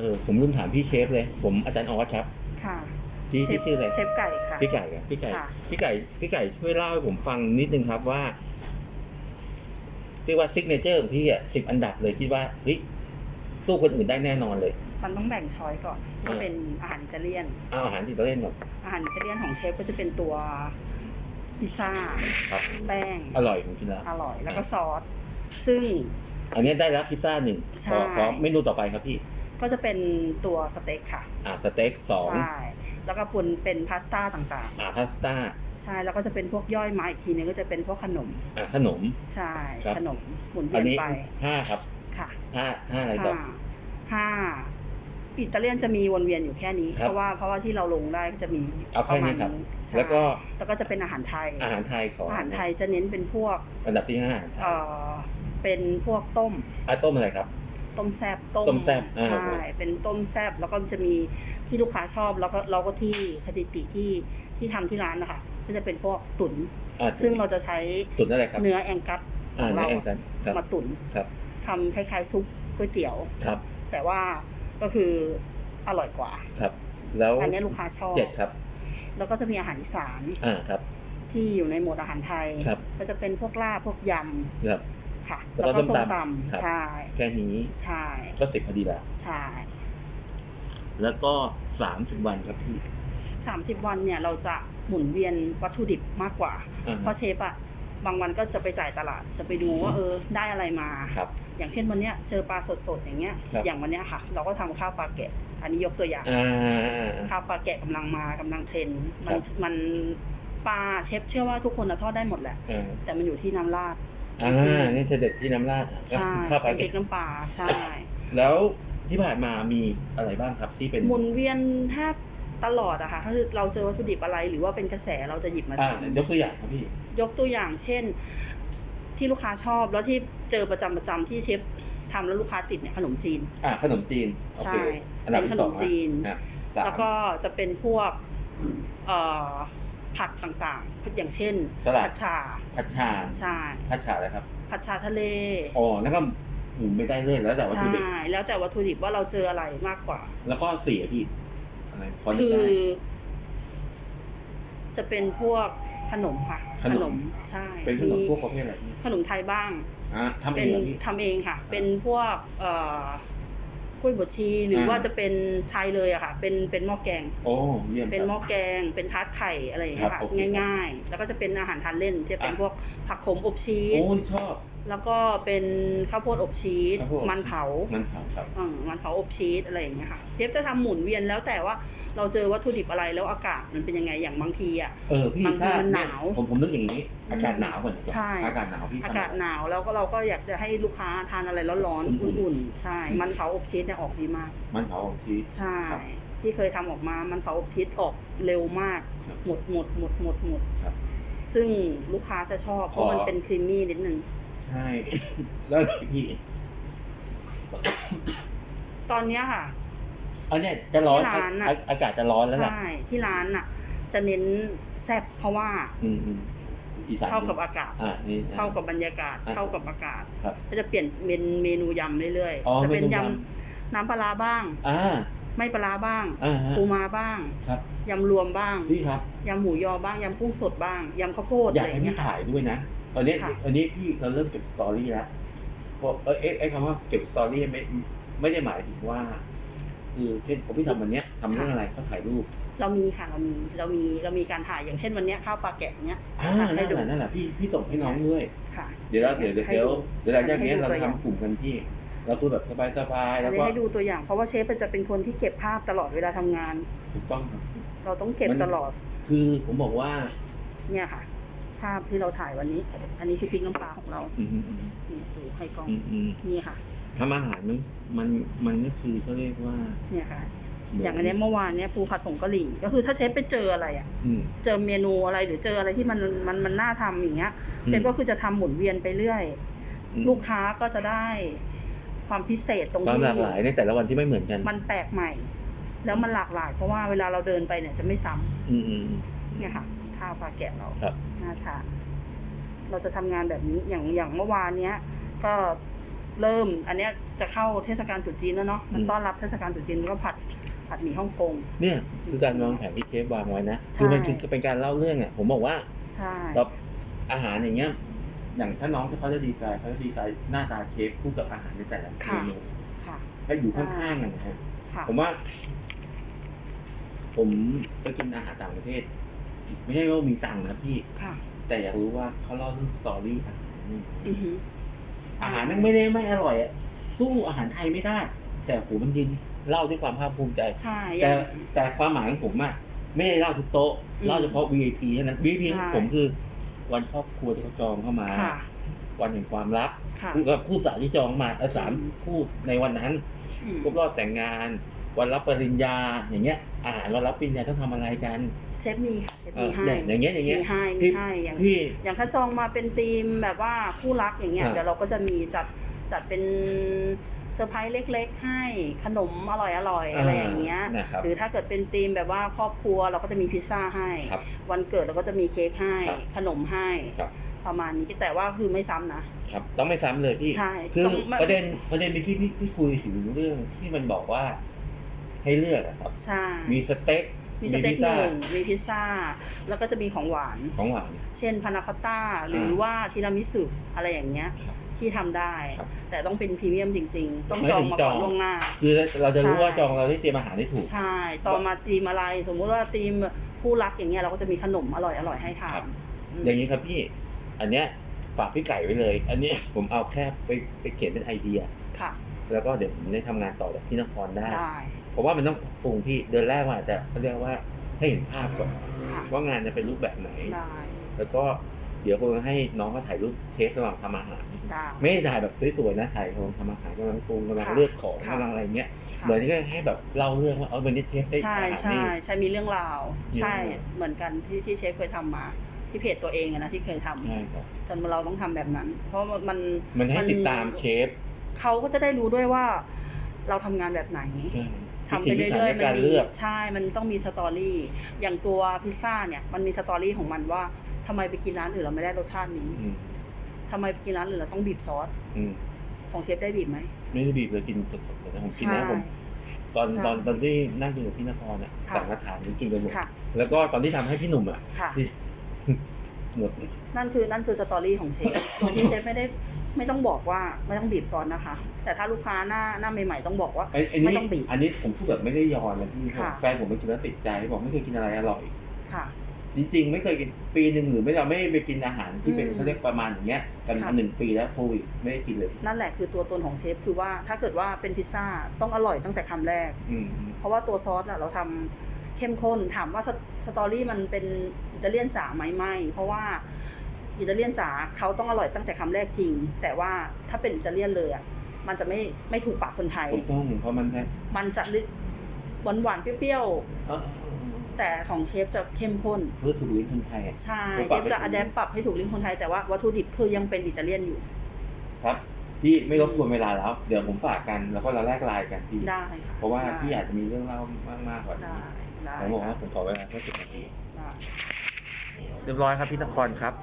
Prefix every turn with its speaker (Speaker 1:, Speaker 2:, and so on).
Speaker 1: ออผมลืมถามพี่เชฟเลย ผมอาจารย์ออสครับ
Speaker 2: ค่ะ
Speaker 1: พี่
Speaker 2: เช
Speaker 1: พี่
Speaker 2: ฟ
Speaker 1: ชื่ออะไร
Speaker 2: เชฟไก่ค่ะ
Speaker 1: พี่ไก่อะพี่ไก่
Speaker 2: ค่ะ
Speaker 1: พี่ไก่ พี่ไก่ช่วยเล่าให้ผมฟังนิดนึงครับว่าเรียกว่าซิกเนเจอร์ของพี่อะสิบอันดับเลยคิดว่าเฮ้ยสู้คนอื่นได้แน่นอนเลย
Speaker 2: มันต้องแบ่งช้อยก่อน
Speaker 1: เออ
Speaker 2: ก็เป็นอาหารอิตาเลียน
Speaker 1: เอาอาหารที่เราเล่นก่อน
Speaker 2: อาหารอิตาเลียนของเชฟก็จะเป็นตัวพิซซ่า
Speaker 1: ครับ
Speaker 2: แป้ง
Speaker 1: อร่อยของพี่ละ
Speaker 2: อร่อย แล้วก็ซอส ซึ่ง
Speaker 1: อันนี้ได้แล้วพิซซ่าหนึ่ง
Speaker 2: ใช่
Speaker 1: ขอขอเมนูต่อไปครับพี่
Speaker 2: ก็จะเป็นตัวสเต็กค่ะ
Speaker 1: อ่าสเต็กสอง
Speaker 2: ใช่แล้วก็ปุนเป็นพาสต้าต่าง
Speaker 1: อ่าพาสต้า
Speaker 2: ๆ ใช่แล้วก็จะเป็นพวกย่อยมาอีกทีนึงก็จะเป็นพวกขนม
Speaker 1: อ่าขนม
Speaker 2: ใช่
Speaker 1: ครับ
Speaker 2: ขนมหมุน
Speaker 1: อั
Speaker 2: เวี
Speaker 1: น
Speaker 2: ยน
Speaker 1: นี้
Speaker 2: ไป
Speaker 1: ห้าครับ
Speaker 2: ค่ะ
Speaker 1: ห้าห้าอะไรต่อ
Speaker 2: ห้าห้าอิตาเลียนจะมีวนเวียนอยู่แค่นี้
Speaker 1: ครับ
Speaker 2: เพราะว่าเพราะว่าที่เราลงได้ก็จะมี
Speaker 1: เอาแค่นี้ครับ
Speaker 2: ใช่
Speaker 1: แล้วก็
Speaker 2: แล้วก็จะเป็นอาหารไทย
Speaker 1: อาหารไทยขอ
Speaker 2: อาหารไทยจะเน้นเป็นพวก
Speaker 1: อันดับที่ห้า
Speaker 2: เอ่อเป็นพวกต้ม
Speaker 1: อ่าต้มอะไรครับ
Speaker 2: ต้มแซบต้ม
Speaker 1: ต้มแซ่บอ่า
Speaker 2: ใช่เป็นต้มแซบแล้วก็จะมีที่ลูกค้าชอบแล้วก็เราก็ที่สถิติที่ที่ทำที่ร้านนะคะก็จะเป็นพวกตุ๋น
Speaker 1: อ่า
Speaker 2: ซึ่งเราจะใช้
Speaker 1: ตุ๋นอะไรครับ
Speaker 2: เนื้อแองกัสข
Speaker 1: อ่า
Speaker 2: อง
Speaker 1: เนื้
Speaker 2: เรา
Speaker 1: อแองกันครับ
Speaker 2: มาตุ๋น
Speaker 1: ครับ
Speaker 2: ทำคล้ายๆซุปก๋วยเตี๋ยว
Speaker 1: ครับ
Speaker 2: แต่ว่าก็คืออร่อยกว่า
Speaker 1: ครับ แล้ว
Speaker 2: อันนี้ลูกค้าชอบ
Speaker 1: เจ็ดครับ
Speaker 2: แล้วก็จะมีอาหารอีสาน
Speaker 1: อ่าครับ
Speaker 2: ที่อยู่ในหมวดอาหารไทย
Speaker 1: ครับ
Speaker 2: ก็จะเป็นพวกลาบพวกย
Speaker 1: ครับำ
Speaker 2: ค่ะ
Speaker 1: แล้
Speaker 2: แล้วว
Speaker 1: ก็
Speaker 2: ก็ส้ม
Speaker 1: ส้มตำ
Speaker 2: ต
Speaker 1: ครับำ
Speaker 2: ใช่
Speaker 1: แค่นี้
Speaker 2: ใช่
Speaker 1: ก็สิบพอดีแล้ว
Speaker 2: ใช่
Speaker 1: แล้วก็สามสิบวันครับพี่
Speaker 2: สามสิบวันเนี่ยเราจะหมุนเวียนวัตถุดิบมากกว่า
Speaker 1: อ่า
Speaker 2: เพราะเชฟอะบางวันก็จะไปจ่ายตลาดจะไปดูว่าเออได้อะไรมา
Speaker 1: ครับ
Speaker 2: อย่างเช่นวันเนี้ยเจอปลาสดๆอย่างเงี้ย
Speaker 1: ครับ
Speaker 2: อย่างวันเนี้ยค่ะ เราก็ทำข้าวปลาแกะ อันนี้ยกตัวอย่าง
Speaker 1: อ่า
Speaker 2: ข้าวปลาแกะกำลังมากำลังเทรนด์มั
Speaker 1: ครั
Speaker 2: น
Speaker 1: บ
Speaker 2: มันปลาเชฟเชื่อว่าทุกคนน่ะทอดได้หมดแหละ
Speaker 1: อ่า
Speaker 2: แต่มันอยู่ที่น้ำราด
Speaker 1: อ่า นี่เธอเด็ดที่น้ำราด
Speaker 2: ใช่
Speaker 1: ข้าวปลา
Speaker 2: เป็นพริ
Speaker 1: เก็
Speaker 2: กน้ำปลาใช่
Speaker 1: แล้วที่ผ่านมามีอะไรบ้างครับที่เป็น
Speaker 2: หมุนเวียนแทบตลอดอะค่ะถ้าเราเจอวัตถุดิบอะไรหรือว่าเป็นกระแสเราจะหยิบมา
Speaker 1: อ่า
Speaker 2: ทำ
Speaker 1: ยกตัวอย่างครับพี่
Speaker 2: ยกตัวอย่างเช่น ที่ลูกค้าชอบแล้วที่เจอประจำประจำที่เชฟทำแล้วลูกค้าติดเนี่ยขนมจีน
Speaker 1: อ่าขนมจีนโอ
Speaker 2: ใช่
Speaker 1: เคอันดับ
Speaker 2: เป็น
Speaker 1: ที่
Speaker 2: ข
Speaker 1: ส
Speaker 2: น
Speaker 1: อง
Speaker 2: มจีน
Speaker 1: อะสาม
Speaker 2: แล้วก็จะเป็นพวก เอ่อ ผัดต่างๆอย่างเช่น
Speaker 1: สลัด
Speaker 2: ผัดชา
Speaker 1: ผัดชา
Speaker 2: ใช่
Speaker 1: ผัดชาอะไรครับ
Speaker 2: ผัดชาทะเล
Speaker 1: อ๋อแล้วก็หมุนไม่ได้เลยแล้วแต่วัตถุ
Speaker 2: ใช่
Speaker 1: ดิบ
Speaker 2: แล้วแต่วัตถุดิบว่าเราเจออะไรมากกว่า
Speaker 1: แล้วก็สี่อะพี่อะไรพอนึก
Speaker 2: คือ
Speaker 1: ได้
Speaker 2: จะเป็นพวกขนมค่ะ
Speaker 1: ขนม
Speaker 2: ใช่
Speaker 1: เป็นขนม
Speaker 2: มี
Speaker 1: พวกประเภทอะไรพี่
Speaker 2: ขนมไทยบ้าง
Speaker 1: อะทำเอ
Speaker 2: เป็
Speaker 1: ง
Speaker 2: น
Speaker 1: เหรอพี่
Speaker 2: ทำเองค่ะ เป็นพวกเอ่อ กล้วยบดชีหรือ
Speaker 1: อ่า
Speaker 2: ว่าจะเป็นไทยเลยอะค่ะ เป็นเป็นหม้อแกง
Speaker 1: โอ้เยี่ยม
Speaker 2: เป็นห
Speaker 1: ค
Speaker 2: ม้
Speaker 1: รั
Speaker 2: อบแกง เป็นทาร์ตไข่อะไรอย่างเงี้ย
Speaker 1: ครั
Speaker 2: ค่ะ
Speaker 1: บโอเค
Speaker 2: ง่าย ๆ แล้วก็จะเป็นอาหารทานเล่นที่เป็น
Speaker 1: อะ
Speaker 2: พวกผักขมอบชีส
Speaker 1: โอ้ชอบ
Speaker 2: แล้วก็เป็นข้าวโพดอบชีส
Speaker 1: ข้าวโพดอบชีส
Speaker 2: มันเผา
Speaker 1: มันเผาครับ
Speaker 2: อืมมันเผาอบชีสอะไรอย่างเงี้ยค่ะเชฟจะทำหมุนเวียนแล้วแต่ว่าเราเจอวัตถุดิบอะไรแล้วอากาศมันเป็นยังไงอย่างบางทีอะ
Speaker 1: เออพี่
Speaker 2: บางที
Speaker 1: ถ้า
Speaker 2: มันหนาว
Speaker 1: ผมผมนึกอย่างนี้ อากาศหนาวก่อนดีกว่า
Speaker 2: ใช่
Speaker 1: อากาศหนาวพี่
Speaker 2: อากาศหนาวแล้วก็เราก็อยากจะให้ลูกค้าทานอะไรร้อน
Speaker 1: อุ่นๆ
Speaker 2: ๆอุ่นๆ ใช่ มันเผาอบชีสเนี่ยออกดีมาก
Speaker 1: มันเผาของชีส
Speaker 2: ใช่
Speaker 1: ครับ
Speaker 2: ที่เคยทำออกมา มันเผาอบชีสออกเร็วมาก
Speaker 1: ครับ
Speaker 2: หมดหมดหมดหมดหมด
Speaker 1: ครับ
Speaker 2: ซึ่งลูกค้าจะชอบเพราะ
Speaker 1: ขอ
Speaker 2: มันเป็นครีมมี่นิดนึง
Speaker 1: ใช่ แล้วพี่
Speaker 2: ตอนเนี้ยค่ะ
Speaker 1: อันเนี้ยจะร้อน
Speaker 2: ที่ร้านน่ะ
Speaker 1: อะอากาศจะร้อนแล้วล่ะ
Speaker 2: ใช่ที่ร้านน่ะ จะเน้นแซ่บเพราะว่า
Speaker 1: อืมอืมอีสาน
Speaker 2: เข้ากับอากาศ
Speaker 1: อ่านี่อะ
Speaker 2: เข้ากับบรรยากาศ
Speaker 1: อะ
Speaker 2: เข้ากับอากาศ
Speaker 1: ครับ
Speaker 2: ก็จะเปลี่ยนเป็นเมนูยำเรื่อย
Speaker 1: อ๋อ
Speaker 2: ๆจะเป็น
Speaker 1: เมนู
Speaker 2: ย
Speaker 1: ยำ
Speaker 2: น้ำปลาร้าบ้าง
Speaker 1: อ่า
Speaker 2: ไม่ปลาร้าบ้าง
Speaker 1: อ่าฮะ
Speaker 2: ปูมาบ้าง
Speaker 1: ครับ
Speaker 2: ยำรวมบ้าง
Speaker 1: พี่ครับ
Speaker 2: ยำหมูยอบ้างยำกุ้งสดบ้างยำข้าวโพด
Speaker 1: อยาก
Speaker 2: อะไรอ
Speaker 1: ให้
Speaker 2: ย่างเงี้
Speaker 1: พี่
Speaker 2: ยค่ะ
Speaker 1: ถ่ายด้วยนะต อนนี้
Speaker 2: ค่ะ
Speaker 1: อันนี้พี่เราเริ่มเก็บสตอรี่แล้วเพราะเอยเอ๊ะไอ้คำว่าเก็บสตอรี่ไม่ไม่ได้หมายถึงว่า คือเช่นผมพี่ทำวันเนี้ยทำเรื่องอะไรก็ถ่ายรูป
Speaker 2: เรามีค่ะเรามีเรามีเรามีการถ่ายอย่างเช่นวันเนี้ยข้าวปลาแกะเนี้ย
Speaker 1: อ่า
Speaker 2: ให้
Speaker 1: นั่น
Speaker 2: ดู
Speaker 1: แหละนั่นแหละพี่พี่ส่งให้น้องด้วย
Speaker 2: ค่ะ
Speaker 1: เดี๋ยวเราเดี๋ยวเดี๋ยว
Speaker 2: ให้
Speaker 1: เดี๋ยว
Speaker 2: ดู
Speaker 1: เดี๋ยวหลังจากนี้
Speaker 2: ให้ดู
Speaker 1: เรา
Speaker 2: ตัวอย่าง
Speaker 1: ทำกลุ่มกันพี่เราคุยแบบสบายๆ
Speaker 2: อั
Speaker 1: แล้
Speaker 2: น
Speaker 1: ว
Speaker 2: นี้
Speaker 1: ก็
Speaker 2: ให้ดูตัวอย่างเพราะว่าเชฟจะเป็นคนที่เก็บภาพตลอดเวลาทำงาน
Speaker 1: ถูกต้องครับ
Speaker 2: เราต้องเก็บ
Speaker 1: มัน
Speaker 2: ตลอด
Speaker 1: คือผมบอกว่า
Speaker 2: เนี่ยค่ะ ภาพที่เราถ่ายวันนี้ อันนี้คือพริกน้ำปลาของเรา
Speaker 1: อืมอืมอืม
Speaker 2: นี่ดูให้กล้อง
Speaker 1: อืมอืม
Speaker 2: นี่ค่ะ
Speaker 1: ทำอาหารมันมันมันก็คือเขาเรียกว่า
Speaker 2: เนี่ยค่ะ
Speaker 1: เหมื
Speaker 2: อย่างอันเนี้ยเมื่อวานเนี้ยปูผัดผงกะหรี่ ก็คือถ้าเชฟไปเจออะไรอะ
Speaker 1: อืม
Speaker 2: เจอเมนูอะไรหรือเจออะไรที่มันมันมันน่าทำอย่างเงี้ย
Speaker 1: อืม
Speaker 2: เชฟก็คือจะทำหมุนเวียนไปเรื่อย
Speaker 1: อืม
Speaker 2: ลูกค้าก็จะได้ความพิเศษตรง
Speaker 1: ความ
Speaker 2: ที่
Speaker 1: หลากหลายในแต่ละวันที่ไม่เหมือนกัน
Speaker 2: มันแปลกใหม่ แล้วมันหลากหลาย เพราะว่าเวลาเราเดินไปเนี่ยจะไม่ซ้ำ
Speaker 1: อืมอืมอืม
Speaker 2: เนี่ยค่ะ ข้าวปลาแกะเรา
Speaker 1: ครับ
Speaker 2: น่าทานเราจะทำงานแบบนี้อย่างอย่างเมื่อวานเนี้ย ก็เริ่มอันเนี้ยจะเข้าเทศกาลตรุษจีนแล้วเนาะมัน
Speaker 1: อืม
Speaker 2: ต้อนรับเทศกาลตรุษจีนก็ผัดผัดหมี่ฮ่องกง
Speaker 1: เนี่ยคือการวางแผนที่เชฟวางไว้นะ
Speaker 2: ใช่
Speaker 1: คือมันคือเป็นการเล่าเรื่องอะผมบอกว่า
Speaker 2: ใช่
Speaker 1: เราอาหารอย่างเงี้ย อย่างถ้าน้องที่เขาจะดีไซน์เขาจะดีไซน์หน้าตาเชฟคู่กับอาหารในแต่ละเมนู
Speaker 2: ค่ะ
Speaker 1: ให้อยู่ข้างๆกันนะฮะ
Speaker 2: ค่ะ
Speaker 1: ผมว่า ผมไปกินอาหารต่างประเทศ ไม่ใช่ว่ามีตังค์นะพี่
Speaker 2: ค่ะ
Speaker 1: แต่อยากรู้ว่าเขาเล่าเรื่องสตอรี่อาหารนี่
Speaker 2: อือฮึใช่
Speaker 1: อาหารแม่งไม่ได้ไม่อร่อยอะสู้อาหารไทยไม่ได้ แต่โหมันยินเล่าด้วยความภาคภูมิใจ
Speaker 2: ใช่อ
Speaker 1: แต่
Speaker 2: ย่าง
Speaker 1: แต่ความหมายของผมอะไม่ได้เล่าทุกโต๊ะ
Speaker 2: อืม
Speaker 1: เล่าเฉพาะ VIP เท่านั้น VIP
Speaker 2: ใช่
Speaker 1: ผมคือ วันครอบครัวที่เขาจองเข้ามา
Speaker 2: ค่ะ
Speaker 1: วันแห่งความรัก
Speaker 2: ค่ะ
Speaker 1: คู่กับคู่สาวที่จองมาเออสาม
Speaker 2: อืม
Speaker 1: คู่ในวันนั้น
Speaker 2: อืม
Speaker 1: ครบรอบแต่งงาน วันรับปริญญาอย่างเงี้ยอาหารวันรับปริญญาต้องทำอะไรกัน
Speaker 2: เชฟมีค่ะเชฟ
Speaker 1: เอ
Speaker 2: มี
Speaker 1: อ
Speaker 2: ให้
Speaker 1: อย่างอย่างเงี้ยอย่าง
Speaker 2: มี
Speaker 1: เงี้ย
Speaker 2: ให้
Speaker 1: พี่
Speaker 2: มีให้อย่าง
Speaker 1: พี่
Speaker 2: อย่างถ้าจองมาเป็นธีมแบบว่าคู่รักอย่างเงี้ย
Speaker 1: อ่า
Speaker 2: เดี๋ยวเราก็จะมีจัดจัดเป็นเซอร์ไพรส์เล็ก ๆ ให้ขนมอร่อยอร่อยๆอะไรอย่างเงี้ย
Speaker 1: นะครับ
Speaker 2: หรือถ้าเกิดเป็นธีมแบบว่าครอบครัวเราก็จะมีพิซซ่าให้
Speaker 1: ครับ
Speaker 2: วันเกิดเราก็จะมีเค้กให้
Speaker 1: ครับ
Speaker 2: ขนมให้
Speaker 1: ครับ
Speaker 2: ประมาณนี้แต่ว่าคือไม่ซ้ำนะ
Speaker 1: ครับต้องไม่ซ้ำเลยพี่
Speaker 2: ใช่
Speaker 1: คือ
Speaker 2: ต้องไม่
Speaker 1: ประเด็นประเด็นเมื่อกี้พี่พี่คุยถึงเรื่องที่มันบอกว่า ให้เลือกอะครับ
Speaker 2: ใช่
Speaker 1: มีสเต็ก
Speaker 2: มีสเต็ก
Speaker 1: พิซ
Speaker 2: ห
Speaker 1: ซ่า
Speaker 2: นึ่งมีพิซซ่า แล้วก็จะมีของหวาน
Speaker 1: ของหวาน
Speaker 2: เช่นพานาคอตต้าหรือว่าทีรามิสุอะไรอย่างเงี้ย
Speaker 1: ครับ
Speaker 2: ที่ทำได้
Speaker 1: ครับ
Speaker 2: แต่ต้องเป็นพรีเมียมจริง ๆ ต้อง
Speaker 1: ไม่
Speaker 2: จอง
Speaker 1: ถึง
Speaker 2: มา
Speaker 1: จ
Speaker 2: ก่
Speaker 1: อ
Speaker 2: องนล่วงหน้า
Speaker 1: คือเราจะรู้
Speaker 2: ใช่
Speaker 1: ว่าจองเราได้เตรียมอาหารได้ถูก
Speaker 2: ใช่ตอนมาตีมอะไร สมมุติว่าตีมผู้รักอย่างเงี้ยเราก็จะมีขนมอร่อยอร่อยๆให้ทา
Speaker 1: ครั
Speaker 2: น
Speaker 1: บ
Speaker 2: อืม
Speaker 1: อย่างนี้ครับพี่ อันเนี้ยฝากพี่ไก่ไว้เลย อันเนี้ยผมเอาแค่ไปไปเขียนเป็นไอเดีย
Speaker 2: ค่ะ
Speaker 1: แล้วก็เดี๋ยวผมได้ทำงานต่อจากที่นครได้
Speaker 2: ได้
Speaker 1: เพราะว่ามันต้องปรุงพี่เดือนแรกว่าแต่เขาเรียกว่าให้เห็นภาพก่อน
Speaker 2: ค่ะ
Speaker 1: ว่างานจะเป็นรูปแบบไหน
Speaker 2: ได้
Speaker 1: แล้วก็เดี๋ยวคงให้น้องเขาถ่ายรูปเทประหว่างทำอาหาร
Speaker 2: ได้
Speaker 1: ไม่ได้ถ่ายแบบสวยๆนะถ่ายกำลังทำอาหารกำลังปรุงกำลัง
Speaker 2: ค่ะ
Speaker 1: เลือกของ
Speaker 2: ค่ะ
Speaker 1: กำลังอะไรเงี้ย
Speaker 2: ค่ะ
Speaker 1: เหมือนก็ให้แบบเล่าเรื่องว่าเออวันนี้เทปได้
Speaker 2: ใช่
Speaker 1: อาหาร
Speaker 2: ใช่
Speaker 1: นี่
Speaker 2: ใช่มีเรื่องราว
Speaker 1: มี
Speaker 2: ใช่
Speaker 1: เรื่องราว
Speaker 2: เหมือนกันที่ที่เชฟเคยทำมา ที่เพจตัวเองอะนะที่เคยทำ
Speaker 1: ใช่ครับ
Speaker 2: จนเราต้องทำแบบนั้น เพราะมัน
Speaker 1: มันให้
Speaker 2: มัน
Speaker 1: ติดตามเชฟ
Speaker 2: เขาก็จะได้รู้ด้วยว่า เราทำงานแบบไหน
Speaker 1: ใช่
Speaker 2: ทำไป
Speaker 1: พิถีพิถัน
Speaker 2: เรื่อย
Speaker 1: ใน
Speaker 2: ๆมั
Speaker 1: การ
Speaker 2: นมี
Speaker 1: เลือก
Speaker 2: ใช่มันต้องมีสตอรี่ อย่างตัวพิซซ่าเนี่ยมันมีสตอรี่ของมันว่าทำไมไปกินร้านอื่นเราไม่ได้รสชาตินี้
Speaker 1: อืม
Speaker 2: ทำไมไปกินร้านอื่นเราต้องบีบซอส
Speaker 1: อืม
Speaker 2: ของเชฟได้บีบไหม
Speaker 1: ไม่ได้บีบเลยกินสดๆเลยนะผมกิน
Speaker 2: ใช่
Speaker 1: นะผมตอน
Speaker 2: ใช่
Speaker 1: ตอนตอนที่นั่งกินกับพี่นครอะ
Speaker 2: ค่ะ
Speaker 1: สั่งมาทานกินไปหมด
Speaker 2: ค่ะ
Speaker 1: แล้วก็ตอนที่ทำให้พี่หนุ่มอะ
Speaker 2: ค่ะ
Speaker 1: ที่หมด
Speaker 2: นั่นคือนั่นคือสตอรี่ของเชฟโดยที่เชฟไม่ได้ ไม่ต้องบอกว่าไม่ต้องบีบซอสนะคะ แต่ถ้าลูกค้าหน้าหน้าใหม่ๆต้องบอกว่า
Speaker 1: ไอ้ไอ้
Speaker 2: ไม่
Speaker 1: นี่
Speaker 2: ต้องบีบ
Speaker 1: อันนี้ผมพูดแบบไม่ได้ยอนนะพี่
Speaker 2: ค่ะ
Speaker 1: แฟนผมไปกินแล้วติดใจบอกไม่เคยกินอะไรอร่อย
Speaker 2: ค่ะ
Speaker 1: จริงๆ ไม่เคยกินปีหนึ่งหรือไม่เราไม่ไปกินอาหารที่เป็น
Speaker 2: อืม
Speaker 1: เขาเรียกประมาณอย่างเงี้ยกัน
Speaker 2: ค่ะ
Speaker 1: มาหนึ่งปีแล้วโควิดไม่ได้กินเลย
Speaker 2: นั่นแหละคือตัวตนของเชฟคือว่าถ้าเกิดว่าเป็นพิซซ่าต้องอร่อยตั้งแต่คำแรก
Speaker 1: อืม
Speaker 2: เพราะว่าตัวซอสอะเราทำเข้มข้นถามว่าสสตอรี่มันเป็นอิตาเลียนจ๋าไหมไม่ เพราะว่า อิตาเลียนจ๋าเขาต้องอร่อยตั้งแต่คำแรกจริง แต่ว่าถ้าเป็นอิตาเลียนเลยอะมันจะไม่ไม่ถูกปากคนไทย
Speaker 1: ถูกต้องเพราะมันแค่
Speaker 2: มันจะหวานหวานๆเปรี้ยว
Speaker 1: เออ
Speaker 2: ๆแต่ของเชฟจะเข้มข้น
Speaker 1: เพื่อถูกลิ้นคนไทยอะ
Speaker 2: ใช่
Speaker 1: ถูก
Speaker 2: เช
Speaker 1: ปรับ
Speaker 2: ฟจะ
Speaker 1: ให้ถูก
Speaker 2: อัดแอปปรับให้ถูกลิ้นคนไทยแต่ว่าวัตถุดิบคือยังเป็นอิตาเลียนอยู่
Speaker 1: ครับพี่ไม่รบกวนเวลาแล้ว เดี๋ยวผมฝากกันแล้วก็เราแลกไลน์กันพี่
Speaker 2: ได้ค่ะ
Speaker 1: เพราะว่า
Speaker 2: ได้
Speaker 1: พี่อาจจะมีเรื่องเล่ามากๆกว่านี้
Speaker 2: ได้ได้
Speaker 1: ผมบอกว่าผมขอเวลาแค่สิบนาที
Speaker 2: ได้
Speaker 1: เรียบร้อยครับพี่นครครับ